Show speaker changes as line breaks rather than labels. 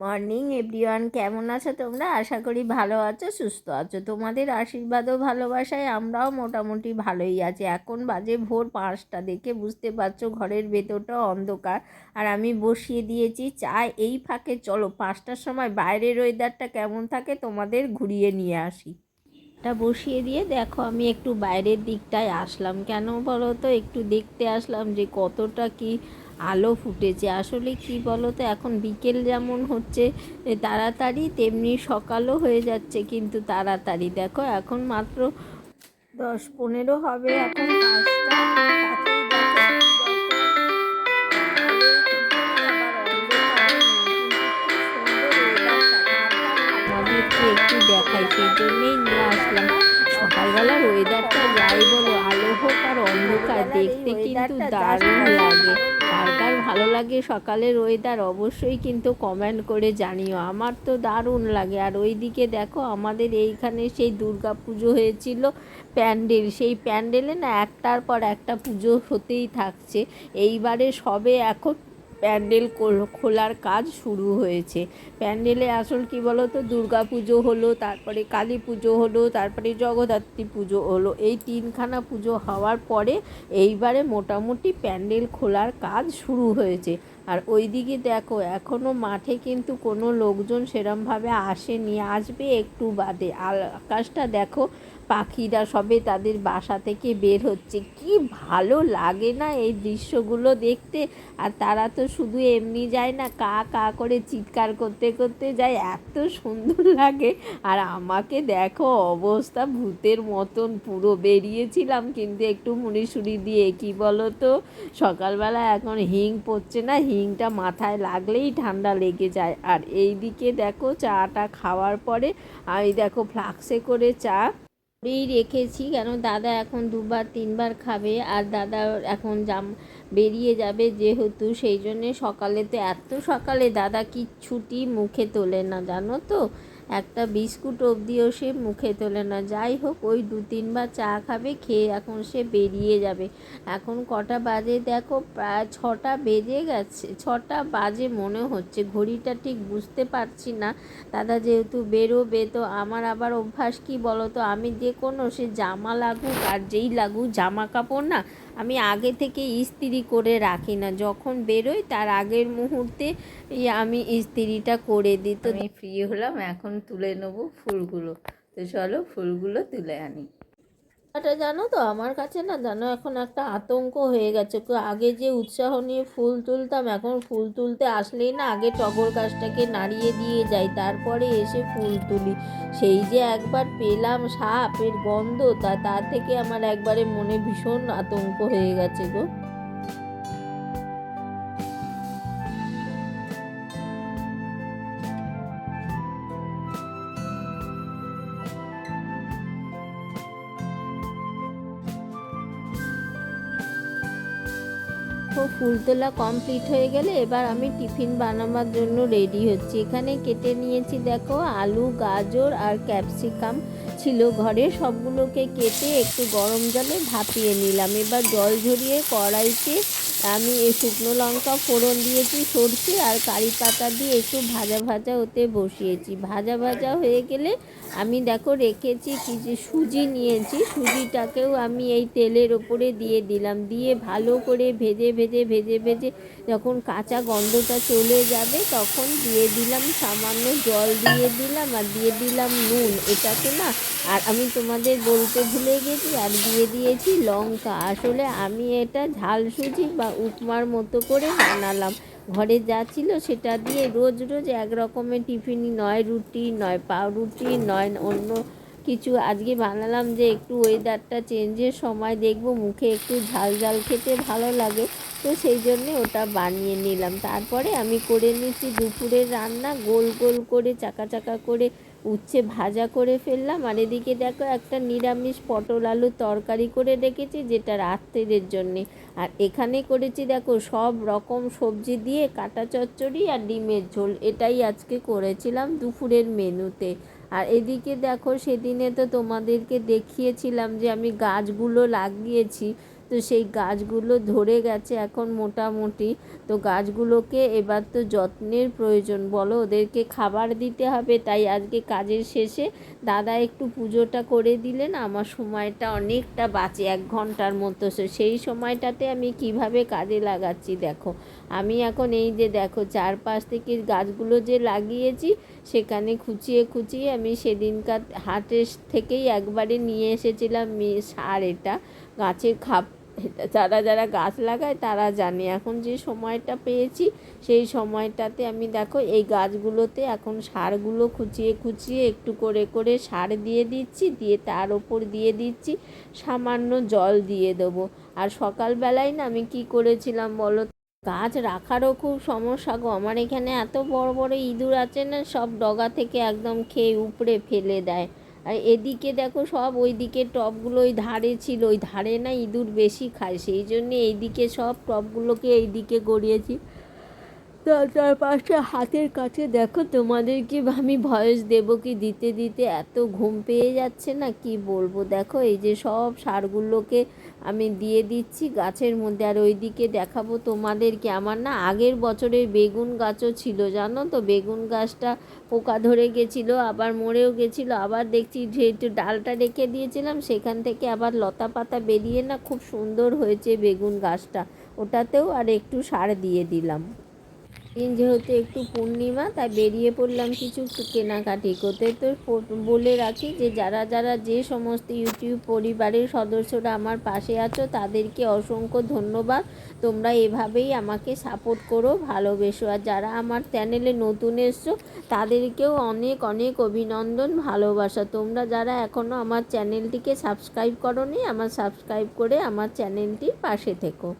Morning everyone কেমন আছো তোমরা? আশা করি ভালো আছো, সুস্থ আছো। তোমাদের আশীর্বাদ ও ভালোবাসায় আমরাও মোটামুটি ভালোই আছি। এখন বাজে ভোর পাঁচটা দেখে বুঝতে পারছ ঘরের ভেতরটা অন্ধকার। আর আমি বসিয়ে দিয়েছি চা। এই ফাঁকে চলো, পাঁচটার সময় বাইরের ওয়েদারটা কেমন থাকে তোমাদের ঘুরিয়ে নিয়ে আসি। এটা বসিয়ে দিয়ে দেখো, আমি একটু বাইরের দিকটায় আসলাম। কেন বলো তো? একটু দেখতে আসলাম যে কতটা কি আলো ফুটেছে। আসলে কি বলো তো এখন বিকেল যেমন হচ্ছে তাড়াতাড়ি তেমনি সকালও হয়ে যাচ্ছে কিন্তু তাড়াতাড়ি। দেখো, এখন মাত্র দশ পনেরো হবে, এখন একটু দেখাই, সেই জন্যেই নিয়ে আসলাম। সকালবেলার ওয়েদারটা অন্ধকার দেখতে কিন্তু দারুণ লাগে। কার কার ভালো লাগে সকালের ওয়েদার অবশ্যই কিন্তু কমেন্ট করে জানিও। আমার তো দারুণ লাগে। আর ওইদিকে দেখো আমাদের এইখানে সেই দুর্গা পুজো হয়েছিল প্যান্ডেল। সেই প্যান্ডেলে না একটার পর একটা পুজো হতেই থাকছে। এইবারে সবে এখন প্যান্ডেল খোলার কাজ শুরু হয়েছে। প্যান্ডেলে আসল কি বলো তো দুর্গা পুজো হলো, তারপরে কালী পুজো হলো, তারপরে জগদ্ধাত্রী পুজো হলো। এই তিনখানা পুজো হওয়ার পরে এইবারে মোটামুটি প্যান্ডেল খোলার কাজ শুরু হয়েছে। আর ওইদিকে দেখো এখনও মাঠে কিন্তু কোনো লোকজন সেরমভাবে আসেনি। আসবে একটু বাদে। আকাশটা দেখো পাখিরা সবে তাদের বাসা থেকে বের হচ্ছে। কি ভালো লাগে না এই দৃশ্যগুলো দেখতে। আর তারা তো শুধু এমনি যায় না, কা কা করে চিৎকার করতে করতে যায়। এত সুন্দর লাগে। আর আমাকে দেখো, অবস্থা ভূতের মতন। পুরো বেরিয়েছিলাম, কিন্তু একটু মুড়িসুড়ি দিয়ে, কি বলো তো সকালবেলা এখন হিং পড়ছে না, হিংটা মাথায় লাগলেই ঠান্ডা লেগে যায়। আর এই দিকে দেখো, চাটা খাওয়ার পরে, আমি দেখো, ফ্লাক্সে করে চা করেই রেখেছি। কেন দাদা এখন দুবার, তিনবার খাবে আর দাদা এখন জাম, বেরিয়ে যাবে যেহেতু, সেই জন্যে সকালে তো, এত সকালে দাদা কিচ্ছুটি মুখে তোলে না, জানো তো? একটা বিস্কুট অবধিও সে মুখে তোলে না। যাই হোক, ওই দু তিনবার চা খাবে, খেয়ে এখন সে বেরিয়ে যাবে। এখন কটা বাজে দেখো, প্রায় ছটা বেজে গেছে, ছটা বাজে মনে হচ্ছে। ঘড়িটা ঠিক বুঝতে পারছি না। দাদা যেহেতু বেরোবে, তো আমার আবার অভ্যাস কি বলো তো আমি যে কোনো, সে জামা লাগুক আর যেই লাগুক, জামা কাপড় না আমি আগে থেকে ইস্তিরি করে রাখি না। যখন বেরোই তার আগের মুহূর্তে আমি ইস্তিরিটা করে দিই। তো আমি ফ্রি হলাম, এখন তুলে নেব ফুলগুলো। তো চলো ফুলগুলো তুলে আনি। এটা জানো তো? আমার কাছে না জানো এখন একটা আতঙ্ক হয়ে গেছে। আগে যে উৎসাহ নিয়ে ফুল তুলতাম, এখন ফুল তুলতে আসলেই না আগে টগর গাছটাকে নাড়িয়ে দিয়ে যাই, তারপরে এসে ফুল তুলি। সেই যে একবার পেলাম সাপের গন্ধ, তা তা থেকে আমার একবারে মনে ভীষণ আতঙ্ক হয়ে গেছে গো। তো ফুল তোলা কমপ্লিট হয়ে গেলে এবার আমি টিফিন বানাবার জন্য রেডি হচ্ছি। এখানে কেটে নিয়েছি, দেখো, আলু, গাজর আর ক্যাপসিকাম ছিল ঘরে। সবগুলোকে কেটে একটু গরম জলে ভাপিয়ে নিলাম। এবার জল ঝরিয়ে কড়াইতে আমি এই শুকনো লঙ্কা ফোড়ন দিয়েছি, সর্ষে আর কারি পাতা দিয়ে একটু ভাজা ভাজা হতে বসিয়েছি। ভাজা ভাজা হয়ে গেলে আমি দেখো রেখেছি কিছু সুজি নিয়েছি, সুজিটাকেও আমি এই তেলের ওপরে দিয়ে দিলাম। দিয়ে ভালো করে ভেজে ভেজে ভেজে ভেজে যখন কাঁচা গন্ধটা চলে যাবে তখন দিয়ে দিলাম সামান্য জল দিয়ে দিলাম আর দিয়ে দিলাম নুন। এটাকে না আর আমি তোমাদের বলতে ভুলে গেছি, আর দিয়ে দিয়েছি লঙ্কা। আসলে আমি এটা ঝাল সুজি বা উপমার মতো করে বানালাম। ঘরে যা ছিল সেটা দিয়ে রোজ রোজ এক রকমের টিফিনই নয় রুটি, নয় পাউরুটি, নয় অন্য কিছু। আজকে বানালাম যে একটু ওয়েদারটা চেঞ্জের সময় দেখব, মুখে একটু ঝাল ঝাল খেতে ভালো লাগে। তো সেই জন্যে ওটা বানিয়ে নিলাম। তারপরে আমি করে নিচ্ছি দুপুরের রান্না, গোল গোল করে, চাকা চাকা করে উচ্ছে ভাজা করে ফেললাম আর এদিকে দেখো একটা নিরামিষ পটল আলুর তরকারি করে রেখেছি যেটা রাত্রের জন্যে। আর এখানে করেছি দেখো সব রকম সবজি দিয়ে কাটা চচ্চড়ি আর ডিমের ঝোল। এটাই আজকে করেছিলাম দুপুরের মেনুতে। আর এদিকে দেখো সেদিনে তো তোমাদেরকে দেখিয়েছিলাম যে আমি গাছগুলো লাগিয়েছি। তো সেই গাছগুলো ধরে গেছে এখন মোটামুটি। তো গাছগুলোকে এবার তো যত্নের প্রয়োজন। বলো, ওদেরকে খাবার দিতে হবে। তাই আজকে কাজের শেষে দাদা একটু পুজোটা করে দিলেন। আমার সময়টা অনেকটা বাঁচে, এক ঘণ্টার মতো। সেই সময়টাতে আমি কীভাবে কাজে লাগাচ্ছি দেখো। আমি এখন এই যে দেখো, চারপাশ থেকে গাছগুলো যে লাগিয়েছি, সেখানে খুঁচিয়ে খুঁচিয়ে আমি সেদিনকার হাটের থেকেই একবারে নিয়ে এসেছিলাম সার এটা। গাছের খাপ যারা যারা গাছ লাগায় তারা জানে। এখন যে সময়টা পেয়েছি, সেই সময়টাতে আমি দেখো এই গাছগুলোতে এখন সারগুলো খুঁচিয়ে খুঁচিয়ে একটু করে করে সার দিয়ে দিচ্ছি, দিয়ে তার ওপর দিয়ে দিচ্ছি, সামান্য জল দিয়ে দেবো। আর সকালবেলায় না আমি কি করেছিলাম বলো? গাছ রাখারও খুব সমস্যা গো। আমার এখানে এত বড় বড় ইঁদুর আছে না, সব ডগা থেকে একদম খেয়ে উপড়ে ফেলে দেয়। আর এদিকে দেখো সব ওই দিকে টপগুলো ওই ধারে ছিল, ওই ধারে না ইঁদুর বেশি খায়, সেই জন্যে এইদিকে সব টবগুলোকে এইদিকে গড়িয়েছি। তার চারপাশে হাতের কাছে, দেখো তোমাদেরকে আমি ভয়েস দেবো কি দিতে দিতে? এত ঘুম পেয়ে যাচ্ছে না, কি বলব? দেখো, এই যে সব সারগুলোকে আমি দিয়ে দিচ্ছি, গাছের মধ্যে। আর ওইদিকে দেখাবো তোমাদেরকে, আমার না আগের বছরের বেগুন গাছও ছিল, জানো তো? বেগুন গাছটা পোকা ধরে গেছিল, আবার মরেও গেছিল, আবার দেখছি যে একটু ডালটা রেখে দিয়েছিলাম, সেখান থেকে আবার লতা পাতা বেরিয়ে না খুব সুন্দর হয়েছে বেগুন গাছটা। ওটাতেও আর একটু সার দিয়ে দিলাম। দিন যেহেতু একটু পূর্ণিমা, তাই বেরিয়ে পড়লাম কিছু কেনাকাটি করতে। তো বলে রাখি যে যারা যারা যে সমস্ত ইউটিউব পরিবারের সদস্যরা আমার পাশে আছো, তাদেরকে অসংখ্য ধন্যবাদ। তোমরা এভাবেই আমাকে সাপোর্ট করো, ভালোবেসো। আর যারা আমার চ্যানেলে নতুন এসছো, তাদেরকেও অনেক অনেক অভিনন্দন, ভালোবাসা। তোমরা যারা এখনও আমার চ্যানেলটিকে সাবস্ক্রাইব করোনি, আমার সাবস্ক্রাইব করে আমার চ্যানেলটির পাশে থেকো।